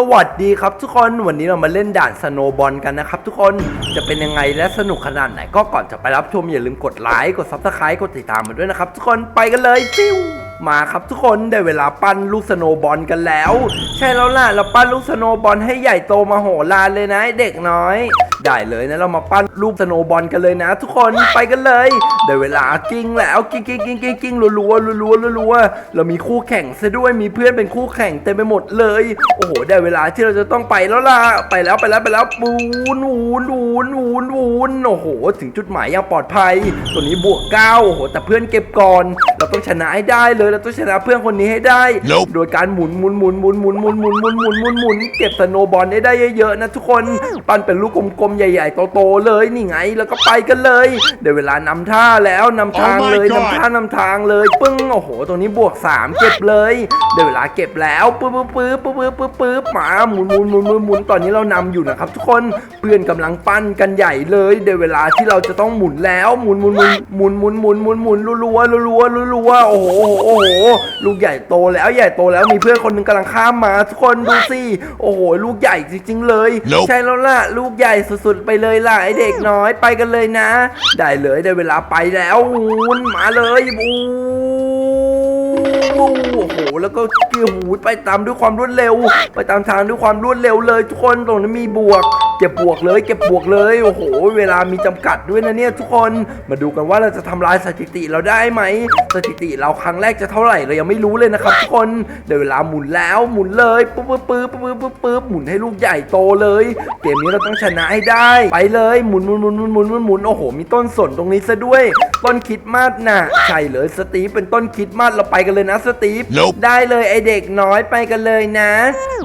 สวัสดีครับทุกคนวันนี้เรามาเล่นด่านสโนบอลกันนะครับทุกคนจะเป็นยังไงและสนุกขนาดไหน ก็ก่อนจะไปรับชมอย่าลืมกดไลค์กดซับสไครต์กดติดตามมาด้วยนะครับ ทุกคนไปกันเลยซิว มาครับทุกคนได้เวลาปั้นลูกสโนบอลกันแล้ว ใช่แล้วล่ะเราปั้นลูกสโนบอลให้ใหญ่โตมาโหฬารเลยนะเด็กน้อย ได้เลยนะเรามาปั้นลูกสโนบอลกันเลยนะ ทุกคนไปกันเลยได้เวลากิ้งแล้วกิ้งกิ้งกิ้งกิ้งกิ้งรัวรัวรัวรัวรัวเรามีคู่แข่งซะด้วยมีเพื่อนเป็นคู่แข่งเต็มไปหมดเลย โอ้โหได้เวลาที่เราจะต้องไปแล้วล่ะไปแล้วไปแล้วไปแล้วปูนวูนวูนวูนวูนโอ้โห ถึงจุดหมายอย่างปลอดภัย ตัวนี้บวกเก้าโอ้โหแต่เพื่อนเก็บก่อน เราต้องชนะให้ได้เลยเราต้องชนะเพื่อนคนนี้ให้ได้ Nope โดยการหมุนหมุนหมุนหมุนหมุนหมุนหมุนหมุนหมุนหมุนหมุนเก็บสโนว์บอลได้ได้เยอะๆนะทุกคนปั้นเป็นลูกกลมๆใหญ่ๆโตๆเลยนี่ไงแล้วก็ไปกันเลยเดี๋ยวเวลานำท่าแล้วนำทาง Oh my เลย God นำท่านำทางเลยปึ้งโอ้โหตรงนี้บวก 3 เก็บเลยเดี๋ยวเวลาเก็บแล้วปึ๊บปึ๊บปึ๊บปึ๊บปึ๊บปึ๊บปึ๊บมาหมุนหมุนหมุนหมุนหมุนตอนนี้เรานำอยู่นะครับทุกคนเพื่อนกำลังปั้นกันใหญ่เลยเดี๋ยวเวลาที่เราจะต้องหมุนแล้วหมุนหมุนหมุนหมุนหมุนหมุนหมุนหมุนรัวๆรัวๆรัวๆโอ้โหโอ้โหลูกใหญ่โตแล้วใหญ่โตแล้วมีเพื่อนคนหนึงกำลังข้ามมาทุกคนดูสิโอ้โหลูกใหญ่จริง ๆ เลย Nope ใช่แล้วล่ะลูกใหญ่สุดๆไปเลยล่ะไอเด็กน้อยไปกันเลยนะ ได้เลยได้เวลาไปแล้วหมุนมาเลยบูโอ้โห แล้วก็กี่หูไปตามด้วยความรวดเร็ว ไปตามทางด้วยความรวดเร็วเลยทุกคนตรงนั้นมีบวก เก็บบวกเลย เก็บบวกเลยโอ้โห เวลามีจำกัดด้วยนะเนี่ยทุกคนมาดูกันว่าเราจะทำลายสถิติเราได้ไหมสถิติเราครั้งแรกจะเท่าไหร่เรายังไม่รู้เลยนะครับทุกคนเดี๋ยวเวลาหมุนแล้วหมุนเลยปึ๊บปึ๊บปึ๊บปึ๊บปึ๊บปึ๊บหมุนให้ลูกใหญ่โตเลย เกมนี้เราต้องชนะให้ได้ ไปเลยหมุนหมุนหมุนหมุนหมุนหมุนหมุนโอ้โห มีต้นสนตรงนี้ซะด้วย ต้นคริดมาสน่ะใช่เลยสตีฟเป็นต้นคริดมาสเราไปกันเลยนะสตีฟ Nope ได้เลยไอเด็กน้อยไปกันเลยนะ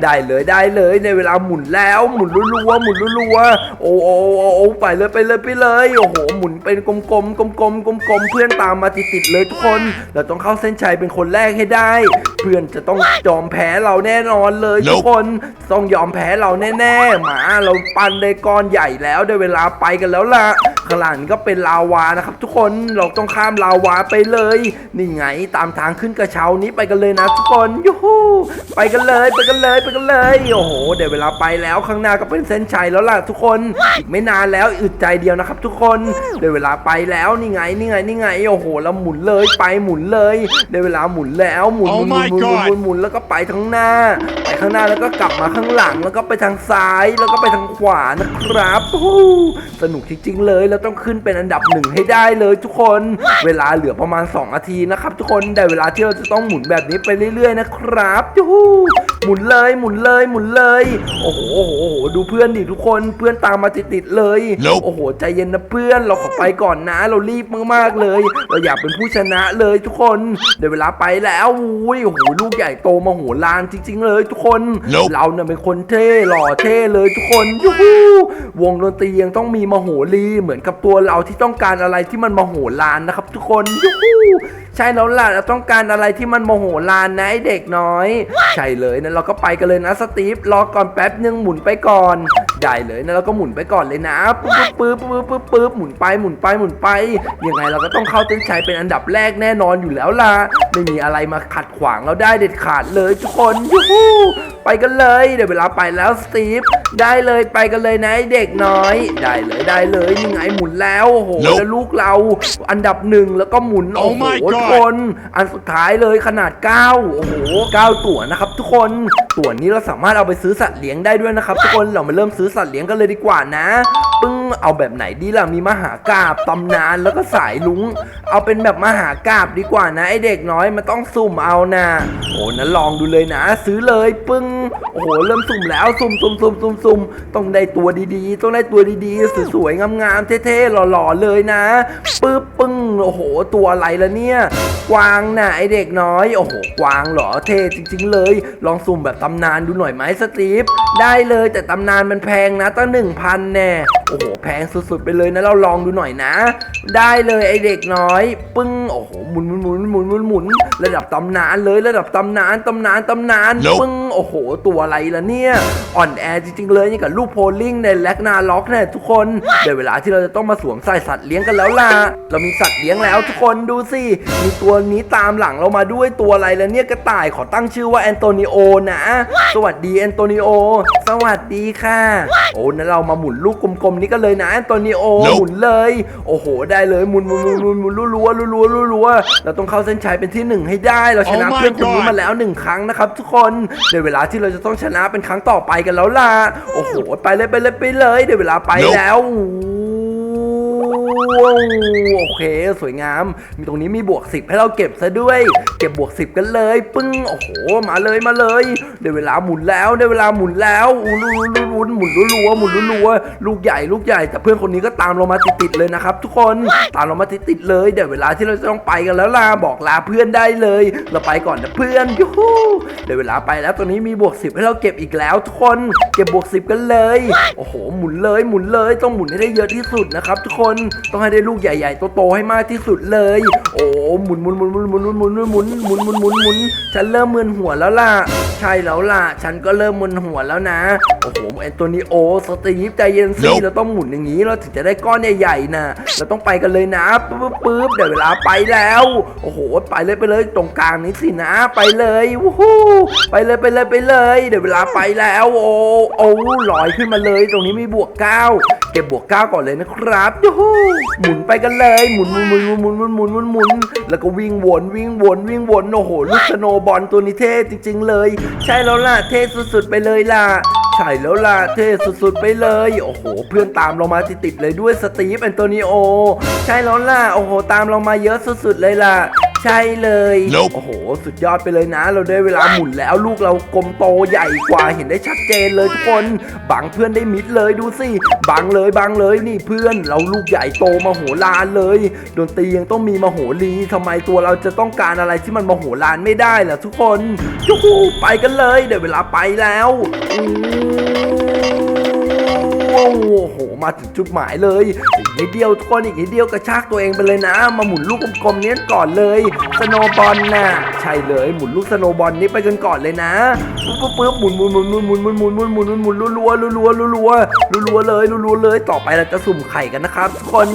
ได้เลยได้เลยในเวลาหมุนแล้วหมุนรัวๆหมุนรัวๆโอ้โอ้โอ้โอ้ไปเลยไปเลยไปเลยโอ้โหหมุนเป็นกลมๆกลมๆกลมๆกลมๆเพื่อนตามมาติดๆเลยทุกคน เราต้องเข้าเส้นชัยเป็นคนแรกให้ได้ เพื่อนจะต้องยอมแพ้เราแน่นอนเลยทุก Nope คนต้องยอมแพ้เราแน่ๆหมาเราปั้นได้ก้อนใหญ่แล้วได้เวลาไปกันแล้วล่ะ ข้างหลังก็เป็นลาวานะครับ ทุกคนเราต้องข้ามลาวาไปเลยนี่ไงตามทางขึ้นกระเช้านี้ไปกันเลยนะทุกคนยูฮูไปกันเลยไปกันเลยไปกันเลยโอ้โหเดี๋ยวเวลาไปแล้วข้างหน้าก็เป็นเส้นชัยแล้วล่ะทุกคนอีกไม่นานแล้วอึดใจเดียวนะครับ ทุกคนเดี๋ยวเวลาไปแล้วนี่ไงนี่ไงนี่ไงโอ้โหแล้วหมุนเลยไปหมุนเลยเดี๋ยวเวลาหมุนแล้วหมุนหมุน Oh หมุน my หมุนหมุน God หมุนหมุนแล้วก็ไปทางหน้าไปข้างหน้าแล้วก็กลับมาข้างหลังแล้วก็ไปทางซ้ายแล้วก็ไปทางขวานะครับโอ้โหสนุกจริงๆเลยเราต้องขึ้นเป็นอันดับหนึ่งให้ได้เลยทุกคน เวลาเหลือประมาณ 2 นาทีนะครับทุกคนแต่เวลาที่เราจะต้องหมุนแบบนี้ไปเรื่อยๆนะครับยูฮูหมุนเลยหมุนเลยหมุนเลยโอ้โหโอ้โหโอ้โหดูเพื่อนดิทุกคนเพื่อนตามมาติดๆเลย Nope โอ้โห ใจเย็นนะเพื่อนเราขอไปก่อนนะ เรารีบมากๆเลย เราอยากเป็นผู้ชนะเลยทุกคนเดี๋ยวเวลาไปแล้วอุ้ยโอ้โหลูกใหญ่โตมาโหฬารจริง ๆ เลยทุกคน Nope เราเนี่ยเป็นคนเท่หล่อเท่เลยทุกคนยูฮูวงดนตรียังต้องมีมโหรีเหมือนกับตัวเราที่ต้องการอะไรที่มันมโหฬารนะครับ ทุกคนยูฮูใช่แล้วล่ะเราต้องการอะไรที่มันโมโหลานนะไอเด็กน้อย ใช่เลยนะเราก็ไปกันเลยนะสตีฟรอก่อนแป๊บนึงหมุนไปก่อน ได้เลยนะเราก็หมุนไปก่อนเลยนะปึ๊บปึ๊บปึ๊บปึ๊บปึ๊บหมุนไปหมุนไปหมุนไปยังไงเราก็ต้องเข้าเส้นชัยเป็นอันดับแรกแน่นอนอยู่แล้วล่ะไม่มีอะไรมาขัดขวางเราได้เด็ดขาดเลยทุกคนยูฮูไปกันเลยเดี๋ยวเวลาไปแล้วสตีฟได้เลยไปกันเลยนะไอเด็กน้อย ได้เลยได้เลยนี่ไงหมุนแล้วโอ้โห Nope แล้วลูกเราอันดับหนึ่งแล้วก็หมุน Oh โอ้โห my ทุก God คนอันสุดท้ายเลยขนาด 9 โอ้โห 9 ตั๋วนะครับทุกคนตั๋วนี้เราสามารถเอาไปซื้อสัตว์เลี้ยงได้ด้วยนะครับทุกคนเรามาเริ่มซื้อสัตว์เลี้ยงกันเลยดีกว่านะ ปึ้งเอาแบบไหนดีล่ะมีมหากราบตำนานแล้วก็สายลุง เอาเป็นแบบมหากราบดีกว่านะไอเด็กน้อยมันต้องสุ่มเอานะโอ้นั้นลองดูเลยนะ ซื้อเลยปึ้งโอ้โหเริ่มสุ่มแล้วสุ่มสุ่มสุ่มสุ่มสุ่มต้องได้ตัวดีๆ ต้องได้ตัวดีๆสวยๆงามๆเท่ๆหล่อๆเลยนะปึ๊บปึ้ง โอ้โห ตัวอะไรละเนี่ย กวางน่ะไอเด็กน้อย โอ้โห กวางเหรอ เท่จริง ๆ เลย ลองสุ่มแบบตำนานดูหน่อยไหมสตีฟ ได้เลยแต่ตำนานมันแพงนะตั้งหนึ่งพันแน่ โอ้โหแพงสุดๆไปเลยนะเราลองดูหน่อยนะ ได้เลยไอเด็กน้อย ปึ้งโอ้โหหมุนหมุนหมุนหมุนหมุนหมุนระดับตำนานเลยระดับตำนานตำนานตำนาน Nope ปึ้งโอ้โห ตัวอะไรล่ะเนี่ย อ่อนแอจริงๆเลยนี่กับลูกโพลิงในแลกนาล็อกเนี่ยทุกคนเดี๋ยวเวลาที่เราจะต้องมาสวมใส่สัตว์เลี้ยงกันแล้วล่ะเรามีสัตว์เลี้ยงแล้วทุกคนดูสิมีตัวนี้ตามหลังเรามาด้วยตัวอะไรแล้วเนี่ยกระต่ายขอตั้งชื่อว่าแอนโตนิโอนะ สวัสดีแอนโตนิโอสวัสดีค่ะ โอ้นั้นเรามาหมุนลูกกลมๆนี้กันเลยนะแอนโตนิโอ Nope หมุนเลย โอ้โห ได้เลยหมุนหมุนหมุนหมุนหมุนรัวๆรัวๆรัวๆเราต้องเข้าเส้นชัยเป็นที่หนึ่งให้ได้เราชนะ Oh my เพื่อนคนนี้ God มาแล้วหนึ่งครั้งนะครับทุกคนเดี๋ยวเวลาที่เราจะต้องชนะเป็นครั้งต่อไปกันแล้วล่ะโอ้โหไปเลยไปเลยไปเลยเดี๋ยวเวลาไป Nope แล้ว โอเค สวยงาม มีตรงนี้มีบวก 10 ให้เราเก็บซะด้วย เก็บบวก 10 กันเลย ปึ้ง โอ้โห มาเลยมาเลยเดี๋ยวเวลาหมุนแล้วเดี๋ยวเวลาหมุนแล้วอู้ลุ้นลุ้นลุ้นหมุนรัวหมุนรัวลูกใหญ่ลูกใหญ่ แต่เพื่อนคนนี้ก็ตามเรามาติดๆเลยนะครับ ทุกคนตามเรามาติดๆเลยเดี๋ยวเวลาที่เราจะต้องไปกันแล้วล่ะบอกลาเพื่อนได้เลย เราไปก่อนนะเพื่อนยูฮูเดี๋ยวเวลาไปแล้วตรงนี้มีบวก 10 ให้เราเก็บอีกแล้วทุกคนเก็บบวก 10 กันเลย โอ้โห หมุนเลยหมุนเลยต้องหมุนให้ได้เยอะที่สุดนะครับ ทุกคนต้องให้ได้ลูกใหญ่ๆโตๆให้มากที่สุดเลย โอ้หมุนหมุนหมุนหมุนหมุนหมุนหมุนหมุนหมุนหมุนหมุนหมุนฉันเริ่มมึนหัวแล้วล่ะ ใช่แล้วล่ะ ฉันก็เริ่มมึนหัวแล้วนะ โอ้โหแอนโตนิโอสตีฟใจเย็นสิเราต้องหมุนอย่างนี้เราถึงจะได้ก้อนใหญ่ๆนะเราต้องไปกันเลยนะปึ๊บปึ๊บเดี๋ยวเวลาไปแล้ว โอ้โห ไปเลยไปเลยตรงกลางนี้สินะ ไปเลยวู้ฮู้ไปเลยไปเลยไปเลย เดี๋ยวเวลาไปแล้ว โอ้โอ้ลอยขึ้นมาเลย ตรงนี้มีบวกเก้าเก็บบวกเก้าก่อนเลยนะครับยูฮูหมุนไปกันเลยหมุนหมุนหมุนหมุนหมุนหมุนหมุนหมุนหมุนแล้วก็วิ่งวนวิ่งวนวิ่งวนโอ้โหลูกสโนบอลตัวนี้เท่จริง ๆ เลย ใช่แล้วล่ะเท่สุดๆไปเลยล่ะใช่แล้วล่ะเท่สุดๆไปเลย โอ้โห เพื่อนตามเรามาติดๆเลยด้วยสตีฟแอนโตนิโอ ใช่แล้วล่ะโอ้โห ตามเรามาเยอะสุดๆเลยล่ะ ใช่เลย Nope โอ้โห สุดยอดไปเลยนะ เราได้เวลาหมุนแล้วลูกเรากลมโตใหญ่กว่าเห็นได้ชัดเจนเลยทุกคนบังเพื่อนได้มิดเลยดูสิบังเลยบังเลยนี่เพื่อน เราลูกใหญ่โตมาโหฬารเลย ดนตรียังต้องมีมาโหรีทำไมตัวเราจะต้องการอะไรที่มันมาโหฬารไม่ได้ล่ะทุกคนยูฮูไปกันเลยเดี๋ยวเวลาไปแล้ว โอ้โห มาถึงจุดหมายเลยอีกนิดเดียวทุกคนอีกนิดเดียวกระชากตัวเองไปเลยนะ มาหมุนลูกกลมๆนี้ก่อนเลยสโนบอลน่ะใช่เลยหมุนลูกสโนบอลนี้ไปกันก่อนเลยนะปึ๊บปึ๊บปึ๊บหมุนหมุนหมุนหมุนหมุนหมุนหมุนหมุนหมุนหมุนหมุนรัวรัวรัวรัวรัวรัวเลยรัวเลยต่อไปเราจะสุ่มไข่กันนะครับทุกคน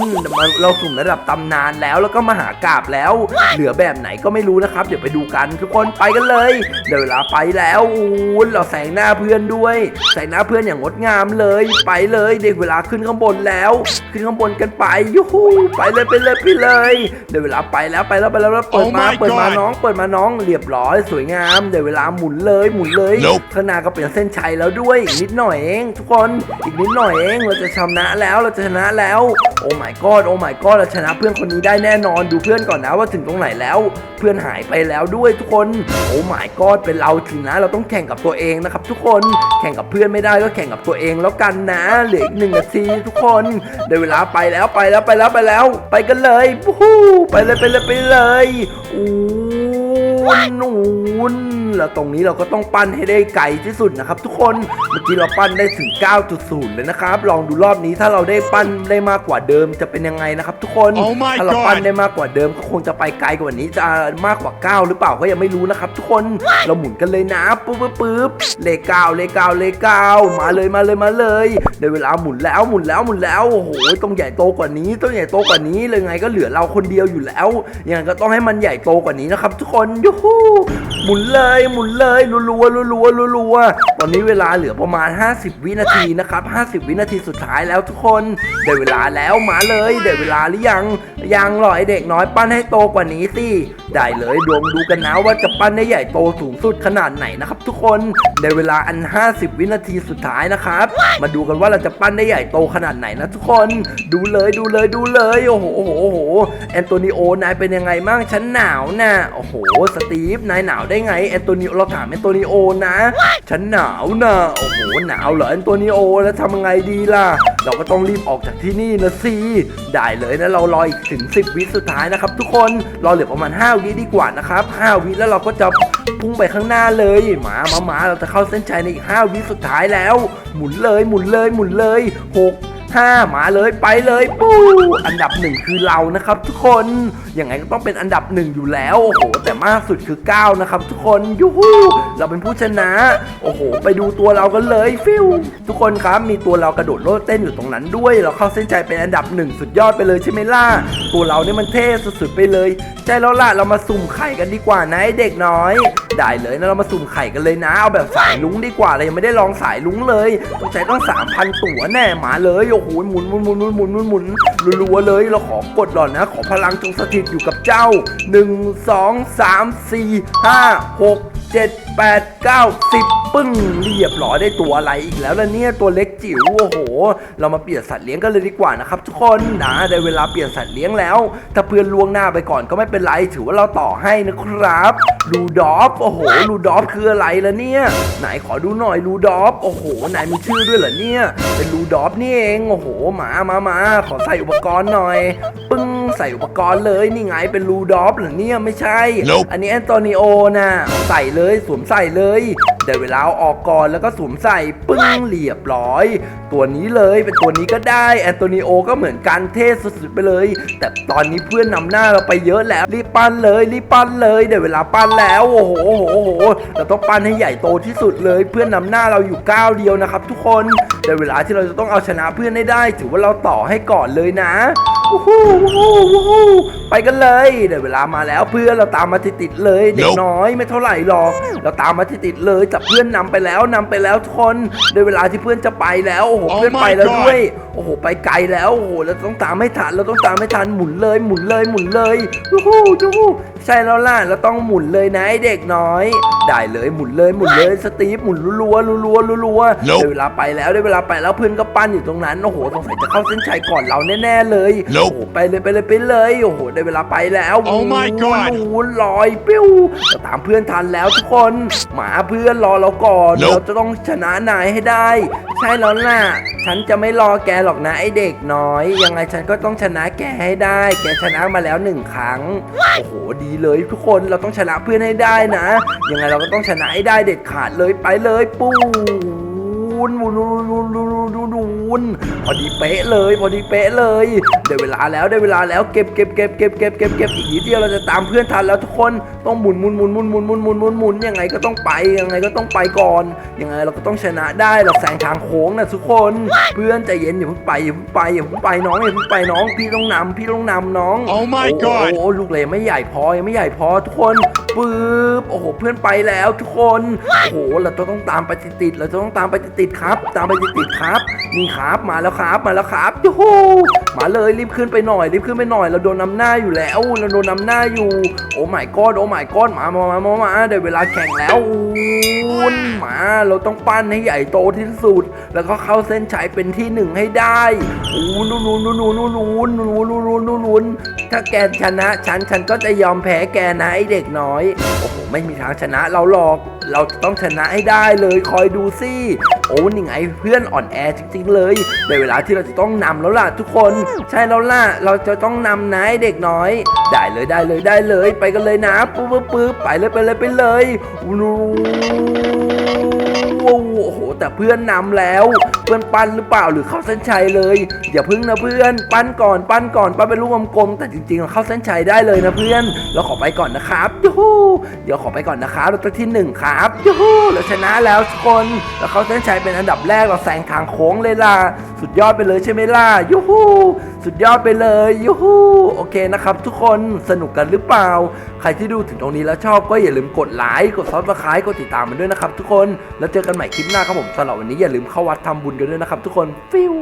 เราสุ่มระดับตำนานแล้วแล้วก็มหากราบแล้ว เหลือแบบไหนก็ไม่รู้นะครับ เดี๋ยวไปดูกันทุกคนไปกันเลยเดี๋ยวเวลาไปแล้วอู้เราแสงหน้าเพื่อนด้วย แสงหน้าเพื่อนอย่างงดงามเลยไปเลยเด็กเวลาขึ้นข้างบนแล้ว ขึ้นข้างบนกันไปยูฮูไปเลยไปเลยไปเลยเดี๋ยวเวลาไปแล้วไปแล้วไปแล้วแล้วเปิด Oh มา my เปิดมา God น้อง เปิดมาน้องเรียบร้อยสวยงามเดี๋ยวเวลาหมุนเลยหมุนเลย Nope ข้างหน้าก็เป็นเส้นชัยแล้วด้วยอีกนิดหน่อยเอง ทุกคนอีกนิดหน่อยเองเราจะชนะแล้วเราจะชนะแล้ว โอ้ my god โอ้ my god เราชนะเพื่อนคนนี้ได้แน่นอนดูเพื่อนก่อนนะว่าถึงตรงไหนแล้ว เพื่อนหายไปแล้วด้วยทุกคนโอ้ my god เป็นเราถึงนะเราต้องแข่งกับตัวเองนะครับทุกคนแข่งกับเพื่อนไม่ได้ก็แข่งกับตัวเองแล้วกันนะเหลืออีกหนึ่งนาทีทุกคนเดี๋ยวเวลาไปแล้วไปแล้วไปแล้วไปแล้ว ไปกันเลยวู้ฮู้ไปเลยไปเลยไปเลยอู้ นูนแล้วตรงนี้เราก็ต้องปั้นให้ได้ไกลที่สุดนะครับทุกคนเมื่อกี้เราปั้นได้ถึง 9.0 เลยนะครับ ลองดูรอบนี้ถ้าเราได้ปั้นได้มากกว่าเดิมจะเป็นยังไงนะครับทุกคน Oh my ถ้าเรา God ปั้นได้มากกว่าเดิมก็คงจะไปไกลกว่านี้จะมากกว่า 9 หรือเปล่าก็ยังไม่รู้นะครับทุกคนเราหมุนกันเลยนะปึ๊บปึ๊บปึ๊บเลขเก้าเลขเก้าเลขเก้ามาเลยมาเลยมาเลยเดี๋ยวเวลาหมุนแล้วหมุนแล้วหมุนแล้วโอ้โหต้องใหญ่โตกว่านี้ต้องใหญ่โตกว่านี้เลยไงก็เหลือเราคนเดียวอยู่แล้วยังไงก็ต้องให้มันใหญ่โตกว่านี้นะครับทุกคนยูฮูหมุนเลยหมุนเลยรัวรัวรัวรัวรัวตอนนี้เวลาเหลือประมาณ 50 วินาทีนะครับ 50 วินาทีสุดท้ายแล้วทุกคนได้เวลาแล้วมาเลยได้เวลาหรือยังยังหรอไอเด็กน้อยปั้นให้โตกว่านี้สิได้เลยดวงดูกันนะว่าจะปั้นได้ใหญ่โตสูงสุดขนาดไหนนะครับ ทุกคนในเวลาอัน 50 วินาทีสุดท้ายนะครับ มาดูกันว่าเราจะปั้นได้ใหญ่โตขนาดไหนนะทุกคนดูเลยดูเลยดูเลยโอ้โหโอ้โหโอ้โหแอนโตนิโอนายเป็นยังไงบ้างฉันหนาวนะโอ้โหสตีฟนายหนาวได้ไงแอนโตนิโอเราถามแอนโตนิโอนะ ฉันหนาวนะโอ้โหหนาวเหรอแอนโตนิโอแล้วทำยังไงดีล่ะ เราก็ต้องรีบออกจากที่นี่นะสิได้เลยนะเรารออีกถึง 10 วิสุดท้ายนะครับ ทุกคนรอเหลือประมาณ 5 วิดีกว่านะครับ 5 วิแล้วเราก็จะพุ่งไปข้างหน้าเลยหมามาหมาเราจะเข้าเส้นชัยในอีก 5 วิสุดท้ายแล้ว หมุนเลยหมุนเลยหมุนเลยหก 5 มาเลยไปเลยปูอันดับหนึ่งคือเรานะครับทุกคนยังไงก็ต้องเป็นอันดับหนึ่งอยู่แล้วโอ้โหแต่มากสุดคือ 9 นะครับ ทุกคนยูฮูเราเป็นผู้ชนะ โอ้โห ไปดูตัวเรากันเลยฟิวทุกคนครับมีตัวเรากระโดดโลดเต้นอยู่ตรงนั้นด้วย เราเข้าเส้นใจเป็นอันดับหนึ่งสุดยอดไปเลยใช่ไหมล่ะตัวเราเนี่ยมันเท่สุดๆไปเลยใช่แล้วล่ะเรามาสุ่มไข่กันดีกว่านะไอเด็กน้อยได้เลยนะเรามาสุ่มไข่กันเลยนะ เอาแบบสายลุ้งดีกว่าเรยังไม่ได้ลองสายลุ้งเลยต้องใช้ต้อง3,000 ตัวแน่มาเลยโอ้โหโอ้ยหมุนหมุนหมุนหมุนหมุนหมุนหมุนรัวๆเลย เราขอกดหล่อนนะ ขอพลังจงสถิตอยู่กับเจ้า 1 2 3 4 5 6 7 8 9 10 ปึ้งเรียบร้อยได้ตัวอะไรอีกแล้วล่ะเนี่ยตัวเล็กจิ๋วโอ้โห เรามาเปลี่ยนสัตว์เลี้ยงกันเลยดีกว่านะครับทุกคนนะได้เวลาเปลี่ยนสัตว์เลี้ยงแล้ว ถ้าเพื่อนล่วงหน้าไปก่อนก็ไม่เป็นไรถือว่าเราต่อให้นะครับลูดอฟโอ้โหลูดอฟคืออะไรล่ะเนี่ยไหนขอดูหน่อยลูดอฟโอ้โหนายมีชื่อด้วยเหรอเนี่ยเป็นลูดอฟนี่เองโอ้โหหมามามาขอใส่อุปกรณ์หน่อย ปึ้ง ใส่อุปกรณ์เลยนี่ไงเป็นลูดอฟเหรอเนี่ยไม่ใช่ Nope อันนี้แอนโตนิโอนะใส่เลยสวมใส่เลยเดี๋ยวเวลาเอาออกก่อนแล้วก็สวมใส่ปึ้งเรียบร้อย ตัวนี้เลยเป็นตัวนี้ก็ได้แอนโตนิโอก็เหมือนกันเท่สุดๆไปเลย แต่ตอนนี้เพื่อนนำหน้าเราไปเยอะแล้วรีบปั้นเลยรีบปั้นเลยเดี๋ยวเวลาปั้นแล้วโอ้โหโอ้โหโอ้โหเราต้องปั้นให้ใหญ่โตที่สุดเลย เพื่อนนำหน้าเราอยู่ก้าวเดียวนะครับ ทุกคนเดี๋ยวเวลาที่เราจะต้องเอาชนะเพื่อนให้ได้ ถือว่าเราต่อให้ก่อนเลยนะวู้ฮู้วู้ฮู้วู้ฮู้ไปกันเลยเดี๋ยวเวลามาแล้วเพื่อนเราตามมาติดๆเลยเด็ก Nope น้อยไม่เท่าไหร่หรอกเราตามมาติดๆเลยจับเพื่อนนำไปแล้วนำไปแล้วทุกคนเดี๋ยวเวลาที่เพื่อนจะไปแล้วโอ้โห Oh เพื่อน my ไปแล้ว God ด้วยโอ้โหไปไกลแล้วโอ้โหเราต้องตามให้ทันเราต้องตามให้ทันหมุนเลย หมุนเลยหมุนเลยวู้ฮู้วู้ฮู้ใช่แล้วล่ะเราต้องหมุนเลยนะไอ้เด็กน้อย ได้เลยหมุนเลยหมุนเลยสตีฟหมุนรัวๆรัวๆรัวๆ Nope เดี๋ยวเวลาไปแล้วได้เวลาไปแล้วเพื่อนก็ปั้นอยู่ตรงนั้นโอ้โหสงสัยจะเข้าเส้นชัยก่อนเราแน่ๆเลย Nope โอ้โหไปเลยไปเลยไปเลย โอ้โห ได้เวลาไปแล้ว Oh my god วูนลอยปิ้วจะตามเพื่อนทันแล้วทุกคน หมาเพื่อนรอเราก่อน Nope เราจะต้องชนะนายให้ได้ ใช่แล้วล่ะ ฉันจะไม่รอแกหรอกนะไอเด็กน้อย ยังไงฉันก็ต้องชนะแกให้ได้ แกชนะมาแล้วหนึ่งครั้ง โอ้โห ดีเลยทุกคน เราต้องชนะเพื่อนให้ได้นะ ยังไงเราก็ต้องชนะให้ได้เด็ดขาดเลยไปเลยปูน วุนวุนวุนวุนวุนวุนวุนพอดีเป๊ะเลย พอดีเป๊ะเลยได้เวลาแล้วได้เวลาแล้วเก็บเก็บเก็บเก็บเก็บเก็บเก็บอีกนิดเดียวเราจะตามเพื่อนทันแล้วทุกคนต้องหมุนหมุนหมุนหมุนหมุนหมุนหมุนหมุนหมุนยังไงก็ต้องไปยังไงก็ต้องไปก่อนยังไงเราก็ต้องชนะได้เราแซงทางโค้งนะทุกคน เพื่อนใจเย็นอย่าเพิ่งไปอย่าเพิ่งไปอย่าเพิ่งไปน้องอย่าเพิ่งไปน้องพี่ต้องนำพี่ต้องนำน้อง Oh my โอ้ god โหลูกเลยไม่ใหญ่พอยังไม่ใหญ่พอทุกคนปึ๊บโอ้โหเพื่อนไปแล้วทุกคนโอ้โหเราจะต้องตามไปติดๆเราจะต้องตามไปติดดครับ ตามไปติดๆครับ นี่ครับมาแล้วครับมาแล้วครับยูฮูมาเลยรีบขึ้นไปหน่อยรีบขึ้นไปหน่อยเราโดนนำหน้าอยู่แล้วเราโดนนำหน้าอยู่ โอ้ my god โอ้ my god มามามามามาได้เวลาแข่งแล้วมาเราต้องปั้นให้ใหญ่โตที่สุด แล้วก็เข้าเส้นชัยเป็นที่หนึ่งให้ได้อู้นูนูนูนูนูนูนูนูนูนูนูนูนถ้าแกชนะฉันฉันก็จะยอมแพ้แกนะไอเด็กน้อยโอ้โหไม่มีทางชนะเราหรอก เราต้องชนะให้ได้เลยคอยดูสิโอ้นี่ไงเพื่อนอ่อนแอจริงเลยในเวลาที่เราจะต้องนำแล้วล่ะทุกคน ใช่แล้วล่ะเราจะต้องนำนายเด็กน้อย ได้เลยได้เลยได้เลย ไปกันเลยนะปุ๊บปุ๊บปึ๊บไปเลยไปเลยไปเลยโอ้โหแต่เพื่อนนำแล้ว เพื่อนปั้นหรือเปล่าหรือเข้าเส้นชัยเลย อย่าพึ่งนะเพื่อนปั้นก่อนปั้นก่อนปั้นเป็นลูกกลมๆแต่จริงๆเราเข้าเส้นชัยได้เลยนะเพื่อน เราขอไปก่อนนะครับยูฮูเดี๋ยวขอไปก่อนนะครับเราตัวที่หนึ่งครับยูฮูเราชนะแล้วทุกคนเราเข้าเส้นชัยเป็นอันดับแรกเราแซงทางโค้งเลยล่ะสุดยอดไปเลยใช่ไหมล่ะยูฮูสุดยอดไปเลยยูฮูโอเคนะครับ ทุกคนสนุกกันหรือเปล่า ใครที่ดูถึงตรงนี้แล้วชอบก็อย่าลืมกดไลค์กดซับสไครต์กดติดตามมันด้วยนะครับ ทุกคนแล้วเจอกันใหม่คลิปหน้าครับผมสำหรับวันนี้อย่าลืมเข้าวัดทำบุญกันด้วยนะครับทุกคนฟิว